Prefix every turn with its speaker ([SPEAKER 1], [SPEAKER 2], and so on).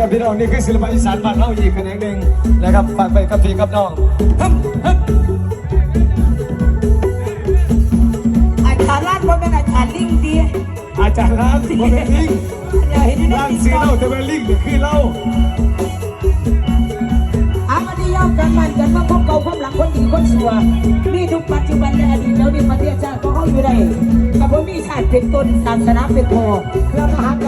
[SPEAKER 1] นแล้วครับพี่น้องนี่คือศิลปะอีสานบ้านเราอีกแขนงหนึ่งนะครับฝากไปกับพี่กับน้องฮึ่มฮึ่ม
[SPEAKER 2] อาจารย์ล้านว่าเป็นอาจารย์ลิงดี
[SPEAKER 1] อาจารย์ร้านโมเดลลิ่ง
[SPEAKER 2] อย่าเห็นอยู่ใน
[SPEAKER 1] ร้าน
[SPEAKER 2] ติ๊ก
[SPEAKER 1] สี
[SPEAKER 2] ต็อ
[SPEAKER 1] เหล้ากแต่เป็นลิงนี่คือเหล้า
[SPEAKER 2] อามาที่ย่อมกันมันกันว่าพบเก่าพบหลังคนดีคนสัวมีทุกปัจจุบันและอดีตแล้วนี่ประเทศชาติก็เข้าอยู่ได้กับว่ามีชาติเป็นต้นศาสนาเป็นพอพระมหาก